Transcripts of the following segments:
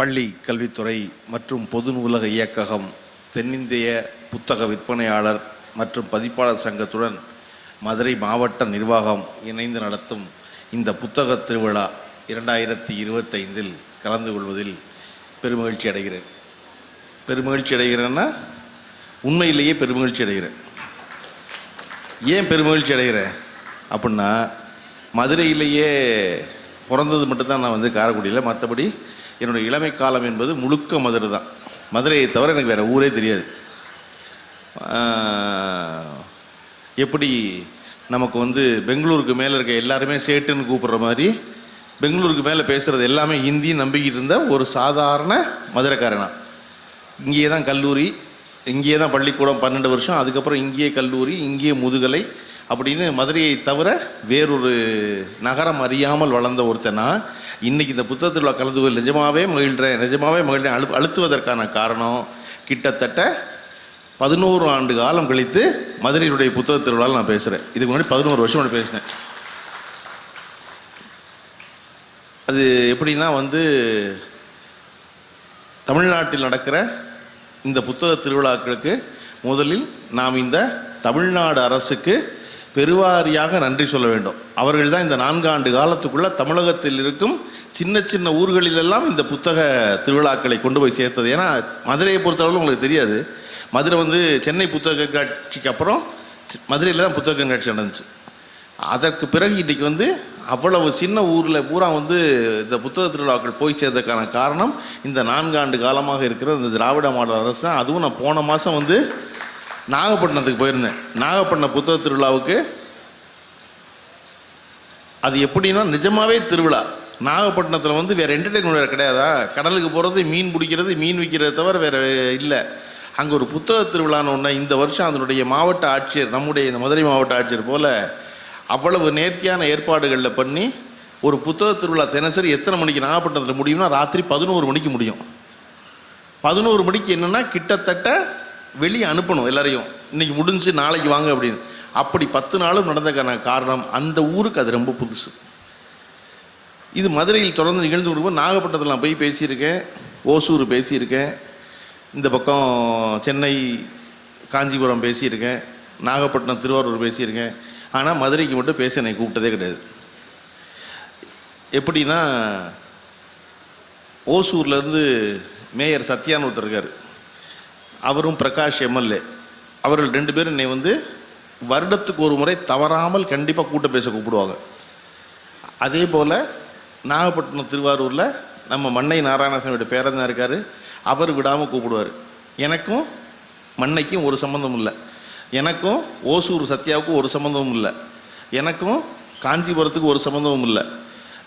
பள்ளி கல்வித்துறை மற்றும் பொது நூலக இயக்ககம் தென்னிந்திய புத்தக விற்பனையாளர் மற்றும் பதிப்பாளர் சங்கத்துடன் மதுரை மாவட்ட நிர்வாகம் இணைந்து நடத்தும் இந்த புத்தக திருவிழா இரண்டாயிரத்தி இருபத்தைந்தில் கலந்து கொள்வதில் பெருமகிழ்ச்சி அடைகிறேன். பெருமகிழ்ச்சி அடைகிறேன்னா உண்மையிலேயே பெருமகிழ்ச்சி அடைகிறேன். ஏன் பெருமகிழ்ச்சி அடைகிறேன்? அப்படின்னா மதுரையிலேயே பிறந்தது மட்டும்தான் நான் வந்து காரைக்குடியில். மற்றபடி என்னுடைய இளமை காலம் என்பது முழுக்க மதுரை தான். மதுரையை தவிர எனக்கு வேறு ஊரே தெரியாது. எப்படி நமக்கு வந்து பெங்களூருக்கு மேலே இருக்க எல்லாருமே சேட்டுன்னு கூப்பிட்ற மாதிரி பெங்களூருக்கு மேலே பேசுகிறது எல்லாமே ஹிந்தி நம்பிக்கிட்டு இருந்த ஒரு சாதாரண மதுரைக்காரனா. இங்கேயே தான் கல்லூரி இங்கேயே தான் பள்ளிக்கூடம் பன்னெண்டு வருஷம் அதுக்கப்புறம் இங்கேயே கல்லூரி இங்கேயே முதுகலை அப்படின்னு மதுரையை தவிர வேறொரு நகரம் அறியாமல் வளர்ந்த ஒருத்தனா இன்னைக்கு இந்த புத்தக திருவிழா கலந்து நிஜமாவே மகிழ்கிறேன் நிஜமாவே மகிழ்கிறேன். அழு அழுத்துவதற்கான காரணம் கிட்டத்தட்ட பதினோரு ஆண்டு காலம் கழித்து மதுரையினுடைய புத்தக திருவிழாவில் நான் பேசுகிறேன் இதுக்கு முன்னாடி பதினோரு வருஷம் முன்னாடி பேசினேன். அது எப்படின்னா வந்து தமிழ்நாட்டில் நடக்கிற இந்த புத்தக திருவிழாக்களுக்கு முதலில் நாம் இந்த தமிழ்நாடு அரசுக்கு பெருவாரியாக நன்றி சொல்ல வேண்டும். அவர்கள் தான் இந்த நான்காண்டு காலத்துக்குள்ள தமிழகத்தில் இருக்கும் சின்ன சின்ன ஊர்களிலெல்லாம் இந்த புத்தக திருவிழாக்களை கொண்டு போய் சேர்த்தது. ஏன்னா மதுரையை பொறுத்தளவில் உங்களுக்கு தெரியாது. மதுரை வந்து சென்னை புத்தக கண்காட்சிக்கு அப்புறம் மதுரையில் தான் புத்தக கண்காட்சி நடந்துச்சு. அதற்கு பிறகு இன்றைக்கி வந்து அவ்வளவு சின்ன ஊரில் பூரா வந்து இந்த புத்தக திருவிழாக்கள் போய் சேர்ந்ததுக்கான காரணம் இந்த நான்காண்டு காலமாக இருக்கிற இந்த திராவிட மாடல் அரசு தான். அதுவும் நான் போன மாதம் வந்து நாகப்பட்டினத்துக்கு போயிருந்தேன். நாகப்பட்டினம் புத்தக திருவிழாவுக்கு அது எப்படின்னா நிஜமாகவே திருவிழா. நாகப்பட்டினத்தில் வந்து வேறு என்டர்டெயின்மெண்ட் வேறு கிடையாதா? கடலுக்கு போகிறது மீன் பிடிக்கிறது மீன் விற்கிறத தவிர வேறு இல்லை. அங்கே ஒரு புத்தக திருவிழான்னு ஒன்று இந்த வருஷம் அதனுடைய மாவட்ட ஆட்சியர் நம்முடைய இந்த மதுரை மாவட்ட ஆட்சியர் போல் அவ்வளவு நேர்த்தியான ஏற்பாடுகளில் பண்ணி ஒரு புத்தக திருவிழா தினசரி எத்தனை மணிக்கு நாகப்பட்டினத்தில் முடியும்னா ராத்திரி பதினோரு மணிக்கு முடியும். பதினோரு மணிக்கு என்னென்னா கிட்டத்தட்ட வெளியே அனுப்பணும் எல்லாரையும். இன்னைக்கு முடிஞ்சு நாளைக்கு வாங்க அப்படின்னு. அப்படி பத்து நாளும் நடந்ததுக்கான காரணம் அந்த ஊருக்கு அது ரொம்ப புதுசு. இது மதுரையில் தொடர்ந்து நிகழ்ந்து கொடுப்போம் நாகப்பட்டினத்தில் நான் போய் பேசியிருக்கேன். ஓசூர் பேசியிருக்கேன். இந்த பக்கம் சென்னை காஞ்சிபுரம் பேசியிருக்கேன். நாகப்பட்டினம் திருவாரூர் பேசியிருக்கேன். ஆனால் மதுரைக்கு மட்டும் பேச என்னை கூப்பிட்டதே கிடையாது. எப்படின்னா ஓசூர்லேருந்து மேயர் சத்யான்னு ஒருத்தர் இருக்கார். அவரும் பிரகாஷ் எம்எல்ஏ. அவர்கள் ரெண்டு பேரும் என்னை வந்து வருடத்துக்கு ஒரு முறை தவறாமல் கண்டிப்பாக கூட்ட பேச கூப்பிடுவாங்க. அதே போல் நாகப்பட்டினம் திருவாரூரில் நம்ம மண்ணை நாராயணசாமியோட பேரன் இருக்கார். அவர் விடாமல் கூப்பிடுவார். எனக்கும் மண்ணைக்கும் ஒரு சம்மந்தம் இல்லை. எனக்கும் ஓசூர் சத்யாவுக்கும் ஒரு சம்மந்தமும் இல்லை. எனக்கும் காஞ்சிபுரத்துக்கு ஒரு சம்மந்தமும் இல்லை.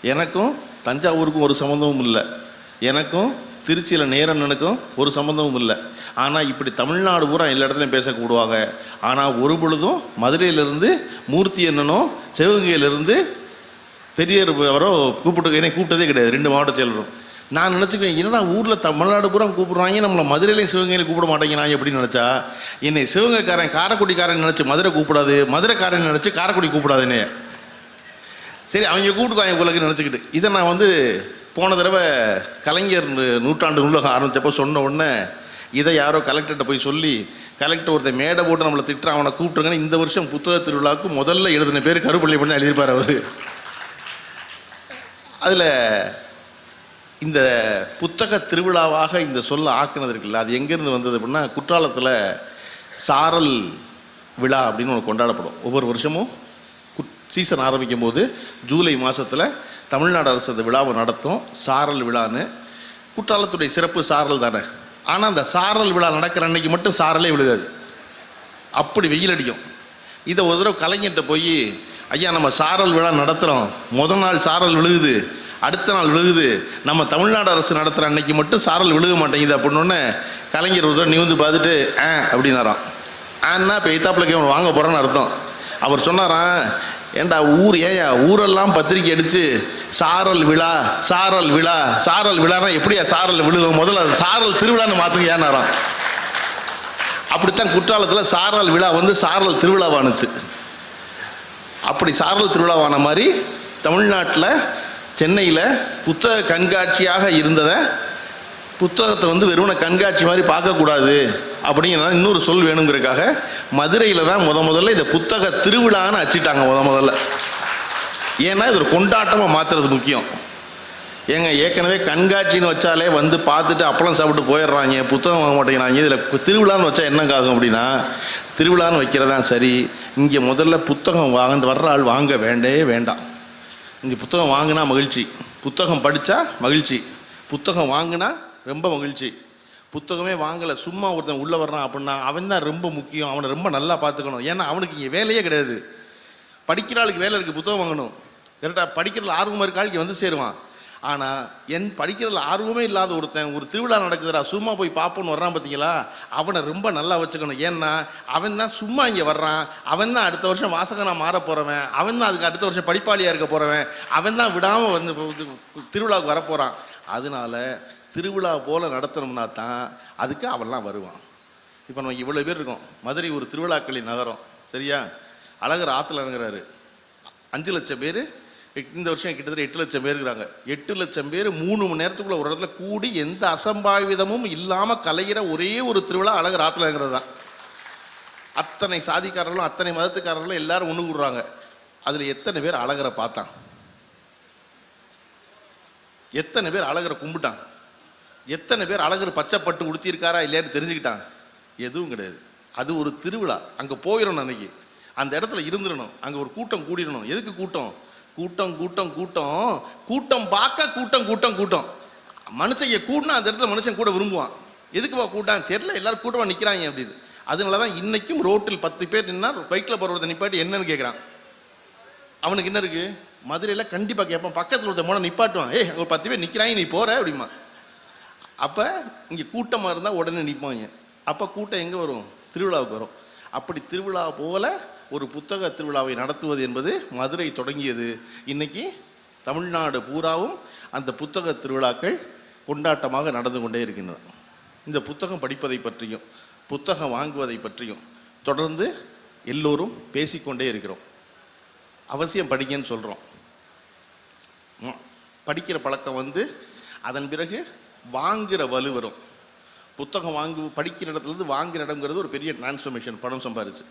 எனக்கும் தஞ்சாவூருக்கும் ஒரு சம்மந்தமும் இல்லை. எனக்கும் திருச்சியில் நேரம் நடக்கும் ஒரு சம்மந்தமும் இல்லை. ஆனால் இப்படி தமிழ்நாடு பூரா எல்லா இடத்துலையும் பேச கூடுவாங்க. ஆனால் ஒரு பொழுதும் மதுரையிலேருந்து மூர்த்தி என்னனோ சிவகங்கையிலேருந்து பெரியார் அவரோ கூப்பிட்டு என்னை கூப்பிட்டதே கிடையாது. ரெண்டு மாவட்ட செயலரும். நான் நினச்சிக்குவேன் என்னடா ஊரில் தமிழ்நாடு பூரா கூப்பிடுவாங்க நம்மளை மதுரையிலையும் சிவகங்கையிலையும் கூப்பிட மாட்டேங்கிறாங்க நான் எப்படின்னு நினச்சா என்னை சிவகங்கைக்காரன் காரக்குடிக்காரன் நினச்சி மதுரை கூப்பிடாது மதுரைக்காரன் நினச்சி காரக்குடி கூப்பிடாதுன்னு. சரி அவங்க கூப்பிட்டுக்குவாங்க உங்களுக்கு நினச்சிக்கிட்டு. இதை நான் வந்து போன தடவை கலைஞர் நூற்றாண்டு நூலகம் ஆரம்பித்தப்போ சொன்ன உடனே இதை யாரோ கலெக்டர்கிட்ட போய் சொல்லி கலெக்டர் ஒருத்தன் மேடை போட்டு நம்மளை திட்டுறான் அவனை கூப்பிட்டுருங்கன்னு இந்த வருஷம் புத்தக திருவிழாவுக்கு முதல்ல எழுதின பேர் கருப்பள்ளி பண்ணி எழுதியிருப்பார் அவர். அதில் இந்த புத்தக திருவிழாவாக இந்த சொல்ல ஆக்கினது இருக்குல்ல அது எங்கேருந்து வந்தது அப்படின்னா குற்றாலத்தில் சாரல் விழா அப்படின்னு ஒன்று கொண்டாடப்படும். ஒவ்வொரு வருஷமும் குட் சீசன் ஆரம்பிக்கும் போது ஜூலை மாதத்தில் தமிழ்நாடு அரசு அந்த விழாவை நடத்தும். சாரல் விழான்னு. குற்றாலத்துடைய சிறப்பு சாரல் தானே. ஆனால் அந்த சாரல் விழா நடக்கிற அன்னைக்கு மட்டும் சாரலே விழுகாது. அப்படி வெயில் அடிக்கும். இதை ஒரு தடவை கலைஞர்கிட்ட போய் ஐயா நம்ம சாரல் விழா நடத்துகிறோம் முத நாள் சாரல் விழுகுது. அடுத்த நாள் விழுகுது. நம்ம தமிழ்நாடு அரசு நடத்துகிற அன்னைக்கு மட்டும் சாரல் விழுக மாட்டேங்குது அப்படின்னோடனே கலைஞர் ஒரு தடவை நிமிந்து பார்த்துட்டு ஆ அப்படின்னாராம். ஆன்னா இப்போ எய்த்தாப்பில் கேவன் வாங்க போகிறோன்னு அர்த்தம். அவர் சொன்னாராம் ஏண்டா ஊர் ஏயா ஊரெல்லாம் பத்திரிக்கை அடித்து சாரல் விழா சாரல் விழா சாரல் விழானா எப்படியா சாரல் விழுகும் முதல்ல அது சாரல் திருவிழான்னு மாற்றுங்க ஏன்னாராம் அப்படித்தான் குற்றாலத்தில் சாரல் விழா வந்து சாரல் திருவிழாவானுச்சு அப்படி சாரல் திருவிழாவான மாதிரி தமிழ்நாட்டில் சென்னையில் புத்தக கண்காட்சியாக இருந்ததை புத்தகத்தை வந்து வெறும் கண்காட்சி மாதிரி பார்க்கக்கூடாது. அப்படிங்கிறத இன்னொரு சொல் வேணுங்கிறதுக்காக மதுரையில் தான் முத முதல்ல இந்த புத்தக திருவிழான்னு அச்சிட்டாங்க முத முதல்ல. ஏன்னா இது ஒரு கொண்டாட்டமாக மாற்றுறது முக்கியம். ஏங்க ஏற்கனவே கண்காட்சின்னு வச்சாலே வந்து பார்த்துட்டு அப்பளம் சாப்பிட்டு போயிடுறாங்க. புத்தகம் வாங்க மாட்டேங்கிறாங்க. இதில் திருவிழான்னு வச்சா என்னங்க ஆகும் அப்படின்னா திருவிழான்னு வைக்கிறதா சரி இங்கே முதல்ல புத்தகம் வாங்க வர்ற ஆள் வாங்க வேண்டே வேண்டாம். இங்கே புத்தகம் வாங்கினா மகிழ்ச்சி. புத்தகம் படித்தா மகிழ்ச்சி. புத்தகம் வாங்கினா ரொம்ப மகிழ்ச்சி. புத்தகமே வாங்கலை. சும்மா ஒருத்தன் உள்ளே வர்றான் அப்படின்னா அவன் தான் ரொம்ப முக்கியம். அவனை ரொம்ப நல்லா பார்த்துக்கணும். ஏன்னா அவனுக்கு இங்கே வேலையே கிடையாது. படிக்கிற ஆளுக்கு வேலை இருக்குது புத்தகம் வாங்கணும். கரெக்டாக படிக்கிறதுல ஆர்வமாக இருக்க? ஆளுக்கு வந்து சேருவான். ஆனால் என் படிக்கிறதுல ஆர்வமே இல்லாத ஒருத்தன் ஒரு திருவிழா நடக்குதுடா சும்மா போய் பார்ப்போன்னு வர்றான் பார்த்தீங்களா அவனை ரொம்ப நல்லா வச்சுக்கணும். ஏன்னா அவன் தான் சும்மா இங்கே வர்றான். அவன் தான் அடுத்த வருஷம் வாசகனாக மாற போகிறவன் அவன் தான் அதுக்கு அடுத்த வருஷம் படிப்பாளியாக இருக்க போகிறவன் அவன் தான் விடாமல் வந்து திருவிழாவுக்கு வரப்போகிறான் அதனால திருவிழா போல் நடத்தணும்னா தான் அதுக்கு அவெல்லாம் வருவான். இப்போ நம்ம இவ்வளோ பேர் இருக்கோம். மதுரை ஒரு திருவிழாக்களின் நகரம். சரியா? அழகர் ஆற்றுல இறங்குறாரு. அஞ்சு லட்சம் பேர் இந்த வருஷம் கிட்டத்தட்ட எட்டு லட்சம் பேர் இருக்கிறாங்க. எட்டு லட்சம் பேர் மூணு மணி நேரத்துக்குள்ள ஒரு இடத்துல கூடி எந்த அசம்பாவிதமும் இல்லாமல் கலையிற ஒரே ஒரு திருவிழா அழகர் ஆற்றுல இறங்குறது தான். அத்தனை சாதிக்காரர்களும் அத்தனை மதத்துக்காரர்களும் எல்லாரும் ஒன்று கூடுறாங்க. அதில் எத்தனை பேர் அழகரை பார்த்தான்? எத்தனை பேர் அழகரை கும்பிட்டான் எத்தனை பேர் அழகர் பச்சைப்பட்டு உடுத்தியிருக்காரா இல்லையான்னு தெரிஞ்சுக்கிட்டான் எதுவும் கிடையாது. அது ஒரு திருவிழா. அங்கே போயிடணும் அன்னைக்கு. அந்த இடத்துல இருந்துடணும். அங்கே ஒரு கூட்டம் கூடிடணும். எதுக்கு கூட்டம்? கூட்டம் கூட்டம் கூட்டம். கூட்டம் பார்க்க கூட்டம் கூட்டம் கூட்டம். மனுஷன் கூட்டினா அந்த இடத்துல மனுஷன் கூட விரும்புவான். எதுக்குப்பா கூட்டான் தெரில எல்லாரும் கூட்டமாக நிற்கிறாங்க அப்படின்னு. அதனால தான் இன்னைக்கும் ரோட்டில் பத்து பேர் நின்னா பைக்கில் போகிறத நிப்பாட்டி என்னன்னு கேட்குறான் அவனுக்கு என்ன இருக்குது மதுரையில் கண்டிப்பாக கேட்பான் பக்கத்தில் ஒருத்த போனால் நிப்பாட்டுவான். ஏய் அங்கே ஒரு பத்து பேர் நிற்கிறாங்க நீ போகிற அப்படிமா அப்போ இங்கே கூட்டமாக இருந்தால் உடனே நிற்பாங்க அப்போ கூட்டம் எங்கே வரும்? திருவிழாவுக்கு வரும். அப்படி திருவிழா போல ஒரு புத்தக திருவிழாவை நடத்துவது என்பது மதுரை தொடங்கியது. இன்னைக்கு தமிழ்நாடு பூராவும் அந்த புத்தக திருவிழாக்கள் கொண்டாட்டமாக நடந்து கொண்டே இருக்கின்றன. இந்த புத்தகம் படிப்பதை பற்றியும் புத்தகம் வாங்குவதை பற்றியும் தொடர்ந்து எல்லோரும் பேசிக்கொண்டே இருக்கிறோம். அவசியம் படிங்கன்னு சொல்கிறோம் படிக்கிற பழக்கம் வந்து அதன் பிறகு வாங்குகிற வலு வரும். புத்தகம் வாங்கு படிக்கிற இடத்துலேருந்து வாங்குகிற இடங்கிறது ஒரு பெரிய டிரான்ஸ்ஃபர்மேஷன் பணம் சம்பாரிச்சு.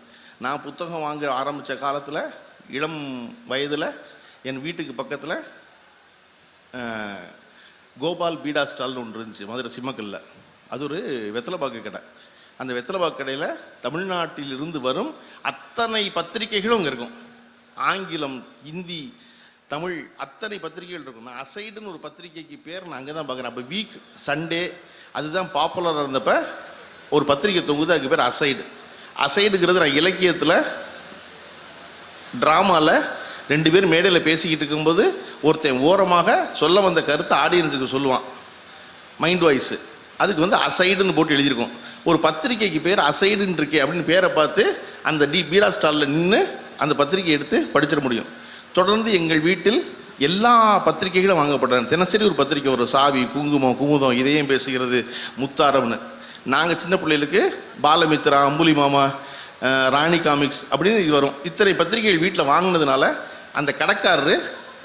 நான் புத்தகம் வாங்க ஆரம்பித்த காலத்தில் இளம் வயதில் என் வீட்டுக்கு பக்கத்தில் கோபால் பீடா ஸ்டால்னு ஒன்று இருந்துச்சு மதுரை சிம்மக்கல்ல. அது ஒரு வெத்தலைப்பாக்கு கடை. அந்த வெத்தலைப்பாக்கு கடையில் தமிழ்நாட்டிலிருந்து வரும் அத்தனை பத்திரிகைகளும் அங்கே இருக்கும். ஆங்கிலம் இந்தி தமிழ் அத்தனை பத்திரிகைகள் இருக்கும் நான் அசைடுன்னு ஒரு பத்திரிகைக்கு பேர் நான் அங்கே தான் பார்க்குறேன். அப்போ வீக் சண்டே அதுதான் பாப்புலராக இருந்தப்ப ஒரு பத்திரிகை தொங்குது அதுக்கு பேர் அசைடு. அசைடுங்கிறது நான் இலக்கியத்தில் ட்ராமாவில் ரெண்டு பேர் மேடையில் பேசிக்கிட்டு இருக்கும்போது ஒருத்தன் ஓரமாக சொல்ல வந்த கருத்தை ஆடியன்ஸுக்கு சொல்லுவான். மைண்ட் வாய்ஸு அதுக்கு வந்து அசைடுன்னு போட்டு எழுதியிருக்கோம். ஒரு பத்திரிக்கைக்கு பேர் அசைடுன்னு இருக்கே அப்படின்னு பேரை பார்த்து அந்த டி பீடா ஸ்டாலில் நின்று அந்த பத்திரிக்கை எடுத்து படிச்சிட முடியும். தொடர்ந்து எங்கள் வீட்டில் எல்லா பத்திரிக்கைகளும் வாங்கப்பட்டன. தினசரி ஒரு பத்திரிக்கை ஒரு சாவி குங்குமம் குமுதம் இதையும் பேசுகிறது முத்தாரம்னு. நாங்கள் சின்ன பிள்ளைகளுக்கு பாலமித்ரா அம்புலி மாமா ராணி காமிக்ஸ் அப்படின்னு இது வரும். இத்தனை பத்திரிகைகள் வீட்டில் வாங்கினதுனால அந்த கடைக்காரரு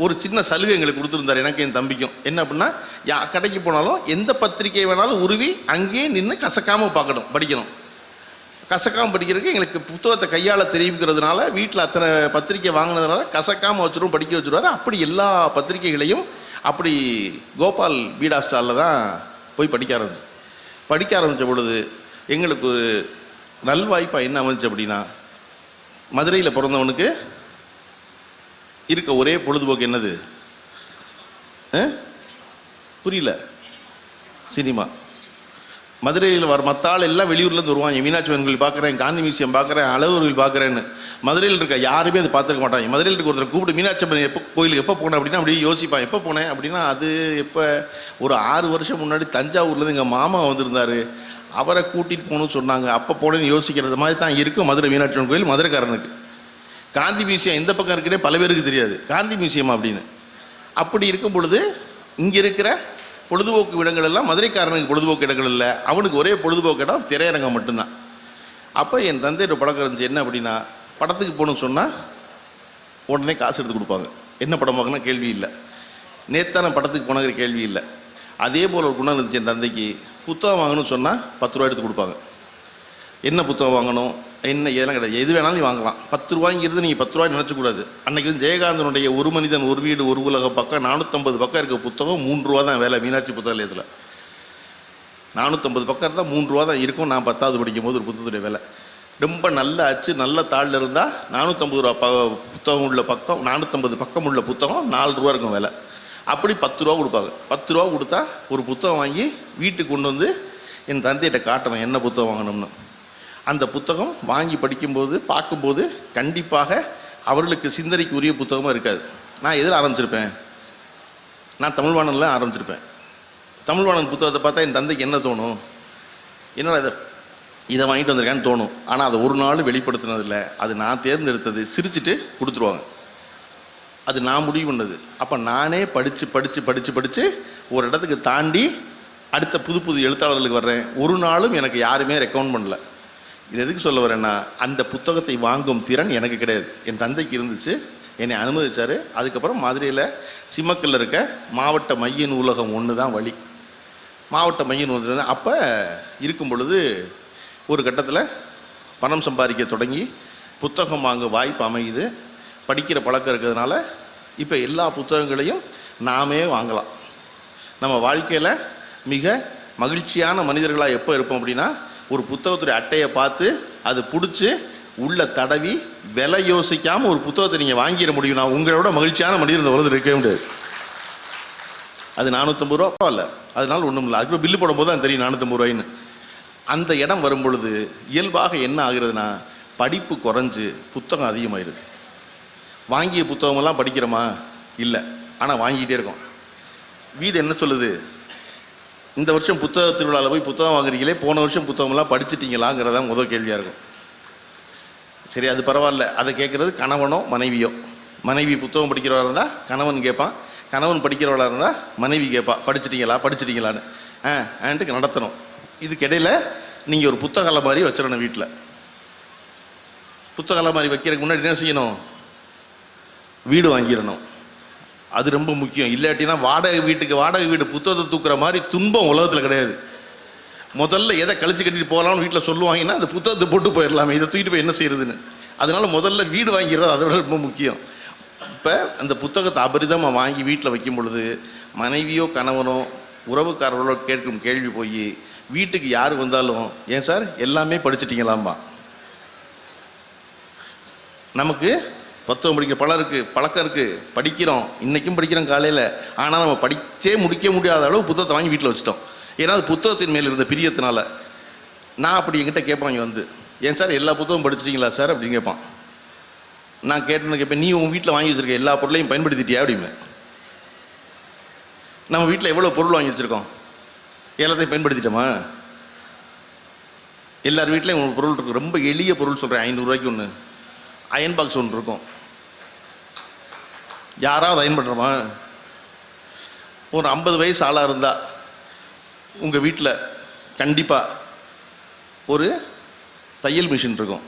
ஒரு சின்ன சலுகை எங்களுக்கு கொடுத்துருந்தார் எனக்கு என் தம்பிக்கும். என்ன அப்படின்னா யா கடைக்கு போனாலும் எந்த பத்திரிகை வேணாலும் உருவி அங்கேயே நின்று கசக்காமல் பார்க்கணும் படிக்கணும். கசக்காமல் படிக்கிறதுக்கு எங்களுக்கு புத்தகத்தை கையால் தெரிவிக்கிறதுனால வீட்டில் அத்தனை பத்திரிக்கை வாங்கினதுனால கசக்காமல் வச்சுருவோம் படிக்க வச்சுருவாரு. அப்படி எல்லா பத்திரிக்கைகளையும் அப்படி கோபால் பீடா ஸ்டாலில் தான் போய் படிக்க ஆரம்பிச்சு படிக்க ஆரம்பித்த பொழுது எங்களுக்கு நல்வாய்ப்பாக என்ன அமைஞ்சு அப்படின்னா மதுரையில் பிறந்தவனுக்கு இருக்க ஒரே பொழுதுபோக்கு என்னது? ஆ? புரியல. சினிமா. மதுரையில் வர மற்ற ஆள் எல்லாம் வெளியூர்லேருந்து வருவாங்க. மீனாட்சி அம்மன் கோயில் பார்க்குறேன் காந்தி மியூசியம் பார்க்குறேன் அழகர் கோயில் பார்க்குறேன்னு. மதுரையில் இருக்க யாருமே அதை பார்த்துக்க மாட்டாங்க. மதுரையில் இருக்க ஒருத்தர் கூப்பிட்டு மீனாட்சி அம்மன் எப்போ கோயிலுக்கு எப்போ போனேன் அப்படின்னா அப்படியே யோசிப்பான். எப்போ போனேன் அப்படின்னா அது எப்போ ஒரு ஆறு வருஷம் முன்னாடி தஞ்சாவூர்லேருந்து எங்கள் மாமா வந்திருந்தார். அவரை கூட்டிகிட்டு போகணும்னு சொன்னாங்க. அப்போ போனேன்னு யோசிக்கிறது மாதிரி தான் இருக்கும் மதுரை மீனாட்சி அம்மன் கோயில் மதுரைக்காரனுக்கு. காந்தி மியூசியம் எந்த பக்கம் இருக்குன்னே பல பேருக்கு தெரியாது. காந்தி மியூசியம் அப்படின்னு. அப்படி இருக்கும் பொழுது இங்கே இருக்கிற பொழுதுபோக்கு இடங்கள் எல்லாம் மதுரைக்காரனுக்கு பொழுதுபோக்கு இடங்கள் இல்லை. அவனுக்கு ஒரே பொழுதுபோக்கு இடம் திரையரங்கம் மட்டும்தான். அப்போ என் தந்தையோட பழக்கம் இருந்துச்சு. என்ன அப்படின்னா படத்துக்கு போகணும்னு சொன்னால் உடனே காசு எடுத்து கொடுப்பாங்க. என்ன படம் பார்க்கணும் கேள்வி இல்லை. நேத்தான படத்துக்கு போனங்கிற கேள்வி இல்லை. அதே போல் ஒரு குணம் இருந்துச்சு என் தந்தைக்கு. புத்தகம் வாங்கணும்னு சொன்னால் பத்து ரூபா எடுத்து கொடுப்பாங்க. என்ன புத்தகம் வாங்கணும்? என்ன இதெல்லாம் கிடையாது. எது வேணாலும் நீ வாங்கலாம். பத்து ரூபாய்ங்கிறது நீங்கள் பத்து ரூபாய் நினச்சக்கூடாது. அன்னைக்கு வந்து ஜெயகாந்தனுடைய ஒரு மனிதன் ஒரு வீடு ஒரு உலக பக்கம் நானூற்றம்பது பக்கம் இருக்க புத்தகம் மூன்று ரூபா தான் வேலை மீனாட்சி புத்தகத்தில் நானூற்றம்பது பக்கம் இருந்தால் மூன்று ரூபா தான் இருக்கும். நான் பத்தாவது படிக்கும் போது ஒரு புத்தகத்துடைய வேலை. ரொம்ப நல்ல அச்சு நல்ல தாளில் இருந்தால் நானூற்றம்பது ரூபா ப புத்தகம் உள்ள பக்கம் நானூற்றம்பது பக்கம் உள்ள புத்தகம் நாலு ரூபா இருக்கும் விலை. அப்படி பத்து ரூபா கொடுப்பாங்க. பத்து ரூபா கொடுத்தா ஒரு புத்தகம் வாங்கி வீட்டுக்கு கொண்டு வந்து என் தந்தையிட்ட காட்டணும் என்ன புத்தகம் வாங்கணும்னு. அந்த புத்தகம் வாங்கி படிக்கும்போது பார்க்கும்போது கண்டிப்பாக அவர்களுக்கு சிந்தனைக்கு உரிய புத்தகமாக இருக்காது. நான் எதில் ஆரம்பிச்சிருப்பேன்? நான் தமிழ்வாணனில் ஆரம்பிச்சிருப்பேன். தமிழ்வாணன் புத்தகத்தை பார்த்தா என் தந்தைக்கு என்ன தோணும்? என்னடா இதை இதை வாங்கிட்டு வந்திருக்கேன்னு தோணும். ஆனால் அதை ஒரு நாள் வெளிப்படுத்தினதில்ல. அது நான் தேர்ந்தெடுத்தது சிரிச்சுட்டு கொடுத்துருவாங்க. அது நான் முடிவு பண்ணது. அப்போ நானே படித்து படித்து படித்து படித்து ஒரு இடத்துக்கு தாண்டி அடுத்த புது புது எழுத்தாளர்களுக்கு வர்றேன். ஒரு நாளும் எனக்கு யாருமே ரெக்கமெண்ட் பண்ணல. இது எதுக்கு சொல்ல வரேன்னா அந்த புத்தகத்தை வாங்கும் திறன் எனக்கு கிடையாது. என் தந்தைக்கு இருந்துச்சு என்னை அனுமதிச்சார். அதுக்கப்புறம் மதுரையில் சிம்மக்கல்ல இருக்க மாவட்ட மைய நூலகம் ஒன்று தான் வழி. மாவட்ட மைய நூலகம் அப்போ இருக்கும் பொழுது ஒரு கட்டத்தில் பணம் சம்பாதிக்க தொடங்கி புத்தகம் வாங்க வாய்ப்பு அமையுது. படிக்கிற பழக்கம் இருக்கிறதுனால இப்போ எல்லா புத்தகங்களையும் நாமே வாங்கலாம். நம்ம வாழ்க்கையில் மிக மகிழ்ச்சியான மனிதர்களாக எப்போ இருப்போம் அப்படின்னா ஒரு புத்தகத்துடைய அட்டையை பார்த்து அது பிடிச்சி உள்ள தடவி விலை யோசிக்காமல் ஒரு புத்தகத்தை நீங்கள் வாங்கிட முடியும். நான் உங்களோட மகிழ்ச்சியான மனிதர் இந்த உலகத்தில் இருக்கவே முடியாது. அது நானூற்றம்பது ரூபா இல்லை. அதனால ஒன்றும் இல்லை. அதுக்கு பில்லு போடும்போது தான் தெரியும் நானூற்றம்பது ரூபாயின்னு. அந்த இடம் வரும் பொழுது இயல்பாக என்ன ஆகுறதுன்னா படிப்பு குறைஞ்சு புத்தகம் அதிகமாயிருது. வாங்கிய புத்தகமெல்லாம் படிக்கிறோமா? இல்லை. ஆனால் வாங்கிக்கிட்டே இருக்கோம். வீடு என்ன சொல்லுது? இந்த வருஷம் புத்தக திருவிழாவில் போய் புத்தகம் வாங்குறீங்களே போன வருஷம் புத்தகம்லாம் படிச்சிட்டீங்களாங்கிறதா முதல் கேள்வியாக இருக்கும். சரி அது பரவாயில்ல. அதை கேட்குறது கணவனோ மனைவியோ. மனைவி புத்தகம் படிக்கிறவளாக இருந்தால் கணவன் கேட்பான். கணவன் படிக்கிறவளாக இருந்தால் மனைவி கேட்பா. படிச்சிட்டிங்களா? படிச்சிட்டிங்களான்னு. ஆ ஆன்ட்டு நடத்தணும். இதுக்கிடையில் நீங்கள் ஒரு புத்தகலை மாதிரி வச்சிடணும் வீட்டில் புத்தகலை மாதிரி வைக்கிறதுக்கு முன்னாடி என்ன செய்யணும்? வீடு வாங்கிடணும். அது ரொம்ப முக்கியம். இல்லாட்டினா வாடகை வீட்டுக்கு வாடகை வீடு புத்தகத்தை தூக்குற மாதிரி துன்பம் உலகத்தில் கிடையாது. முதல்ல எதை கழிச்சு கட்டிட்டு போகலாம்னு வீட்டில் சொல்லுவாங்கன்னா அந்த புத்தகத்தை போட்டு போயிடலாமே. இதை தூக்கிட்டு போய் என்ன செய்யறதுன்னு. அதனால முதல்ல வீடு வாங்கிறது அதை விட ரொம்ப முக்கியம். இப்போ அந்த புத்தகத்தை அபரிதமாக வாங்கி வீட்டில் வைக்கும் பொழுது மனைவியோ கணவனோ உறவுக்காரர்களோ கேட்கும் கேள்வி போய் வீட்டுக்கு யார் வந்தாலும் ஏன் சார்? எல்லாமே படிச்சிட்டிங்களாம்பா நமக்கு புத்தகம் படிக்க பழம் இருக்குது பழக்கம் இருக்குது படிக்கிறோம். இன்றைக்கும் படிக்கிறோம் காலையில். ஆனால் நம்ம படித்தே முடிக்க முடியாத அளவு புத்தகத்தை வாங்கி வீட்டில் வச்சுட்டோம். ஏன்னா அது புத்தகத்தின் மேல் இருந்த பிரியத்தினால. நான் அப்படி என்கிட்ட கேட்பாங்க வந்து. ஏன் சார் எல்லா புத்தகம் படிச்சிட்டிங்களா சார்? அப்படின்னு கேட்பான். நான் கேட்டேன்னு கேட்பேன் நீ உன் வீட்டில் வாங்கி வச்சுருக்க எல்லா பொருளையும் பயன்படுத்திட்டியா? அப்படின்னு. நம்ம வீட்டில் எவ்வளோ பொருள் வாங்கி வச்சுருக்கோம்? எல்லாத்தையும் பயன்படுத்திட்டோமா? எல்லார் வீட்லேயும் பொருள் இருக்கும் ரொம்ப எளிய பொருள் சொல்கிறேன் ஐநூறுரூவாய்க்கு ஒன்று அயன் பாக்ஸ் ஒன்று இருக்கும். யாராவது அயன் பண்ணுறோமா ஒரு ஐம்பது வயசு ஆளாக இருந்தால் உங்கள் வீட்டில் கண்டிப்பாக ஒரு தையல் மிஷின் இருக்கும்.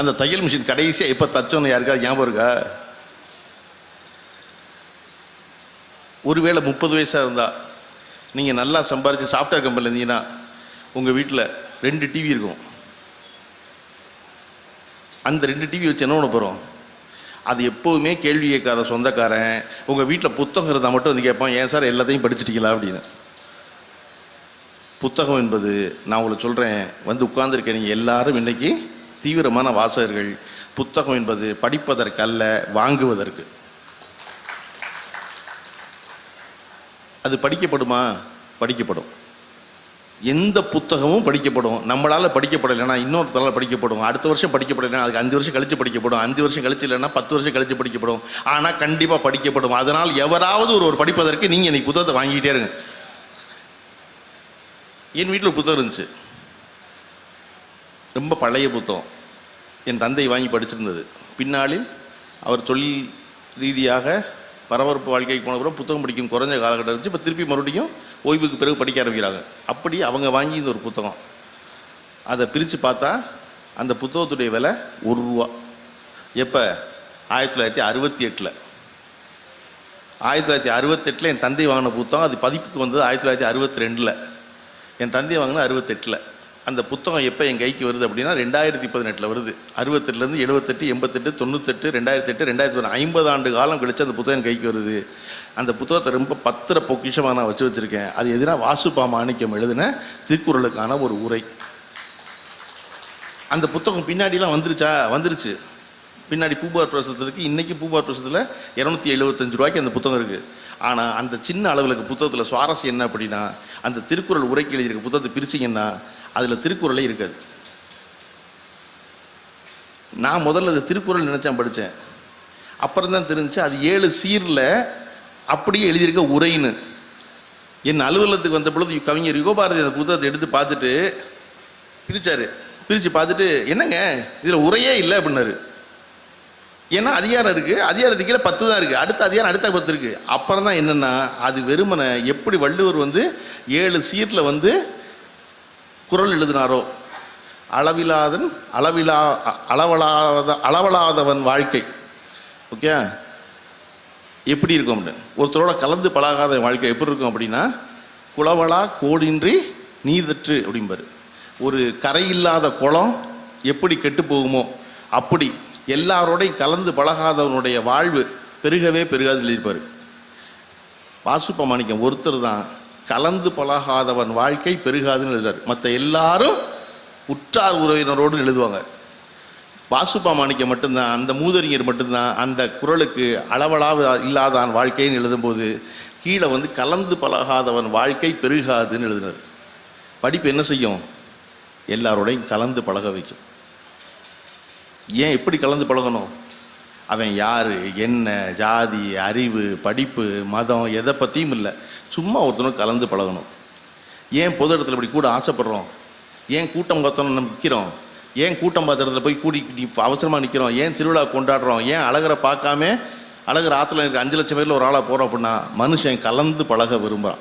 அந்த தையல் மிஷின் கடைசியாக எப்போ தச்சோன்னு யாருக்காவது ஞாபகம் இருக்கா? ஒருவேளை முப்பது வயசாக இருந்தால் நீங்கள் நல்லா சம்பாரித்து சாஃப்ட்வேர் கம்பெனியில் இருந்தீங்கன்னா உங்கள் வீட்டில் ரெண்டு டிவி இருக்கும். அந்த ரெண்டு டிவி வச்சு என்ன பண்ண போகிறோம் அது எப்போதுமே கேள்வி கேட்காத சொந்தக்காரன். உங்கள் வீட்டில் புத்தகம் இருந்தால் மட்டும் வந்து கேட்பான் ஏன் சார் எல்லாத்தையும் படிச்சிட்டீங்களா? அப்படின்னு. புத்தகம் என்பது நான் உங்களுக்கு சொல்கிறேன் வந்து உட்கார்ந்துருக்க நீங்கள் எல்லாரும் இன்னைக்கு தீவிரமான வாசகர்கள். புத்தகம் என்பது படிப்பதற்கு அல்ல வாங்குவதற்கு. அது படிக்கப்படுமா? படிக்கப்படும். எந்த புத்தகமும் படிக்கப்படும். நம்மளால் படிக்கப்படலைன்னா இன்னொருத்தரால் படிக்கப்படும். அடுத்த வருஷம் படிக்கப்படலைன்னா அதுக்கு அஞ்சு வருஷம் கழித்து படிக்கப்படும். அஞ்சு வருஷம் கழிச்சு இல்லைன்னா பத்து வருஷம் கழித்து படிக்கப்படும். ஆனால் கண்டிப்பாக படிக்கப்படும். அதனால் எவராவது ஒரு ஒரு படிப்பதற்கு நீங்கள் இன்னைக்கு புத்தகத்தை வாங்கிட்டே இருங்க. என் வீட்டில் ஒரு புத்தகம் இருந்துச்சு. ரொம்ப பழைய புத்தகம். என் தந்தை வாங்கி படிச்சிருந்தது. பின்னாளில் அவர் தொழில் ரீதியாக பரபரப்பு வாழ்க்கைக்கு போன பிறகு புத்தகம் படிக்கும் குறைஞ்ச காலகட்டம் இருந்துச்சு. இப்போ திருப்பி மறுபடியும் ஓய்வுக்கு பிறகு படிக்க ஆரம்பிக்கிறாங்க. அப்படி அவங்க வாங்கி இந்த ஒரு புத்தகம். அதை பிரித்து பார்த்தா அந்த புத்தகத்துடைய விலை ஒரு ரூபா. எப்போ? ஆயிரத்தி தொள்ளாயிரத்தி அறுபத்தி எட்டில். ஆயிரத்தி தொள்ளாயிரத்தி அறுபத்தெட்டில் என் தந்தை வாங்கின புத்தகம் அது பதிப்புக்கு வந்தது ஆயிரத்தி தொள்ளாயிரத்தி அறுபத்தி ரெண்டில். என் தந்தை வாங்கினது அறுபத்தெட்டில் அந்த புத்தகம் எப்போ என் கைக்கு வருது அப்படின்னா ரெண்டாயிரத்தி பதினெட்டில் வருது. அறுபத்தெட்டுலேருந்து எழுபத்தெட்டு எண்பத்தெட்டு தொண்ணூத்தெட்டு ரெண்டாயிரத்தி எட்டு ரெண்டாயிரத்தி பதினொன்று ஐம்பது ஆண்டு காலம் கழிச்சு அந்த புத்தகம் என் கைக்கு வருது. அந்த புத்தகத்தை ரொம்ப பத்திர பொக்கிஷமாக நான் வச்சு வச்சுருக்கேன். அது எதிராக வாசுபா மாணிக்கம் எழுதின திருக்குறளுக்கான ஒரு உரை. அந்த புத்தகம் பின்னாடிலாம் வந்துருச்சா? வந்துருச்சு. பின்னாடி பூபார் பிரசத்தில் இருக்குது இன்றைக்கி பூபார் பிரசத்தில் இரநூத்தி எழுபத்தஞ்சு ரூபாய்க்கு அந்த புத்தகம் இருக்குது ஆனால் அந்த சின்ன அளவில் புத்தகத்தில் சுவாரஸ்யம் என்ன அப்படின்னா அந்த திருக்குறள் உரைக்கு எழுதியிருக்க புத்தகத்தை பிரிச்சிங்கன்னா அதில் திருக்குறளே இருக்காது. நான் முதல்ல அது திருக்குறள் நினச்சேன் படித்தேன் அப்புறம் தான் தெரிஞ்சுச்சு அது ஏழு சீரில் அப்படியே எழுதியிருக்க உரைன்னு. என் அலுவலகத்துக்கு வந்த பொழுது கவிஞர் யுகபாரதி அந்த புத்தகத்தை எடுத்து பார்த்துட்டு பிரித்தார் பிரித்து பார்த்துட்டு என்னங்க இதில் உரையே இல்லை அப்படின்னாரு. ஏன்னா அதிகாரம் இருக்குது அதிகாரத்துக்கு கீழே பத்து தான் இருக்குது அடுத்த அதிகாரம் அடுத்த பத்து இருக்குது அப்புறம் தான் என்னென்னா அது வெறுமனை எப்படி வள்ளுவர் வந்து ஏழு சீரில் வந்து குரல் எழுதினாரோ அளவிலாதன் அளவிலா அளவலாத அளவலாதவன் வாழ்க்கை. ஓகே? எப்படி இருக்கும் அப்படின்னு. ஒருத்தரோட கலந்து பழகாத வாழ்க்கை எப்படி இருக்கும் அப்படின்னா குளவளா கோடின்றி நீதற்று அப்படிம்பாரு. ஒரு கரையில்லாத குளம் எப்படி கெட்டு போகுமோ அப்படி எல்லாரோடையும் கலந்து பழகாதவனுடைய வாழ்வு பெருகவே பெருகாது எழுதியிருப்பார் வாசுப்ப மாணிக்கம் ஒருத்தர் தான் கலந்து பழகாதவன் வாழ்க்கை பெருகாதுன்னு எழுதுறாரு. மற்ற எல்லாரும் உற்றார் உறவினரோடு எழுதுவாங்க. வாசுப்பா மாணிக்கம் மட்டும்தான் அந்த மூதறிஞர் மட்டும்தான் அந்த குரலுக்கு அளவலாக இல்லாதான் வாழ்க்கைன்னு எழுதும்போது கீழே வந்து கலந்து பழகாதவன் வாழ்க்கை பெருகாதுன்னு எழுதினார். படிப்பு என்ன செய்யும்? எல்லாரோடையும் கலந்து பழக வைக்கும். ஏன் எப்படி கலந்து பழகணும்? அவன் யார் என்ன ஜாதி அறிவு படிப்பு மதம் எதை பற்றியும் இல்லை. சும்மா ஒருத்தனும் கலந்து பழகணும். ஏன் பொது இடத்துல இப்படி கூட ஆசைப்படுறோம்? ஏன் கூட்டம் பார்த்தோன்னு நம்ம நிற்கிறோம் ஏன் கூட்டம் பார்த்த இடத்துல போய் கூடி அவசரமாக நிற்கிறோம் ஏன் திருவிழா கொண்டாடுறோம்? ஏன் அழகரை பார்க்காம அழகர் ஆற்றுல இருக்க அஞ்சு லட்சம் பேரில் ஒரு ஆளாக போகிறோம் அப்படின்னா மனுஷன் கலந்து பழக விரும்புகிறான்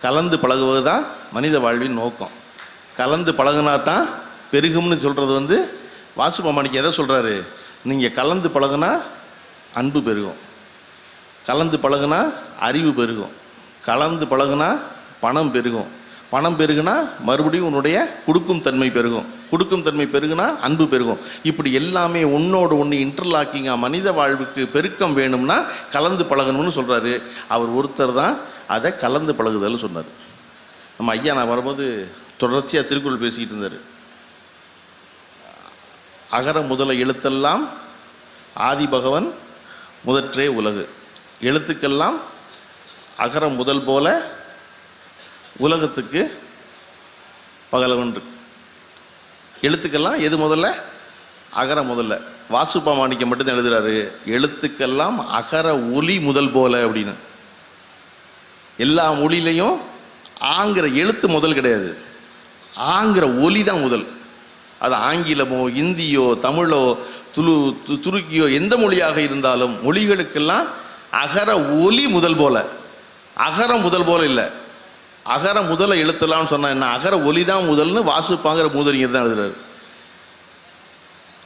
கலந்து பழகுவது தான் மனித வாழ்வின் நோக்கம். கலந்து பழகுனா தான் பெருகும்னு சொல்கிறது வந்து வாசுபமாணிக்கு எதை சொல்கிறாரு நீங்கள் கலந்து பழகுனா அன்பு பெருகும். கலந்து பழகுனா அறிவு பெருகும். கலந்து பழகுனா பணம் பெருகும். பணம் பெருகுனா மறுபடியும் உன்னுடைய கொடுக்கும் தன்மை பெருகும். கொடுக்கும் தன்மை பெருகுனா அன்பு பெருகும். இப்படி எல்லாமே ஒன்னோடு ஒன்று இன்டர்லாக்கிங்காக மனித வாழ்வுக்கு பெருக்கம் வேணும்னா கலந்து பழகணும்னு சொல்கிறாரு அவர் ஒருத்தர் தான் அதை கலந்து பழகுதல்னு சொன்னார். நம்ம ஐயா நான் வரும்போது தொடர்ச்சியாக திருக்குறள் பேசிக்கிட்டு இருந்தார். அகர முதல எழுத்தெல்லாம் ஆதி பகவன் முதற்றே உலகு. எழுத்துக்கெல்லாம் அகர முதல் போல உலகத்துக்கு பகல ஒன்று எழுத்துக்கெல்லாம் எது முதல்ல? அகர முதல்ல. வாசுப்பா மாணிக்கம் மட்டும்தான் எழுதுகிறாரு எழுத்துக்கெல்லாம் அகர ஒலி முதல் போல அப்படின்னு. எல்லா மொழியிலையும் ஆங்கிற எழுத்து முதல் கிடையாது. ஆங்கிற ஒலி தான் முதல். அது ஆங்கிலமோ இந்தியோ தமிழோ துளு து- துருக்கியோ எந்த மொழியாக இருந்தாலும் மொழிகளுக்கெல்லாம் அகர ஒலி முதல் போல. அகரம் முதல் போல இல்லை. அகர முதல எழுத்தலாம்னு சொன்னால் என்ன? அகர ஒலி தான் முதல்னு வாசுப்பாங்கிற மூதறிஞர் தான் எழுதுறாரு.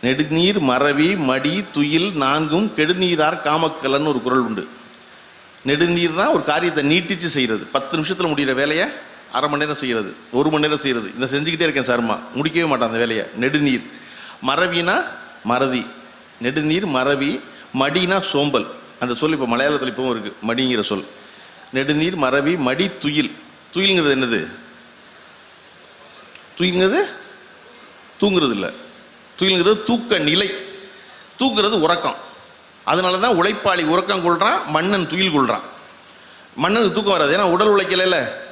நெடுநீர் மறவி மடி துயில் நான்கும் கெடுநீரார் காமக்கலன்னு ஒரு குறள் உண்டு. நெடுநீர்னா ஒரு காரியத்தை நீட்டிச்சு செய்கிறது பத்து நிமிஷத்தில் முடிகிற வேலையை? அரை மணி நேரம் செய்கிறது ஒரு மணி நேரம் செய்கிறது இதை செஞ்சுக்கிட்டே இருக்கேன் சார்மா. முடிக்கவே மாட்டான் அந்த வேலையை. நெடுநீர். மறவினா மறதி. நெடுநீர் மறவி மடினா சோம்பல். அந்த சொல் இப்போ மலையாளத்தில் இப்பவும் இருக்குது மடிங்கிற சொல். நெடுநீர் மறவி மடி துயில். துயில்ங்கிறது என்னது? துயில்ங்கிறது தூங்குறது இல்லை. துயில்ங்கிறது தூக்க நிலை. தூக்குறது உறக்கம். அதனால தான் உழைப்பாளி உறக்கம் கொள்கிறான் மன்னன் துயில் கொள்கிறான் மன்னனுக்கு தூக்கம் வராது. ஏன்னா உடல் உழைக்கல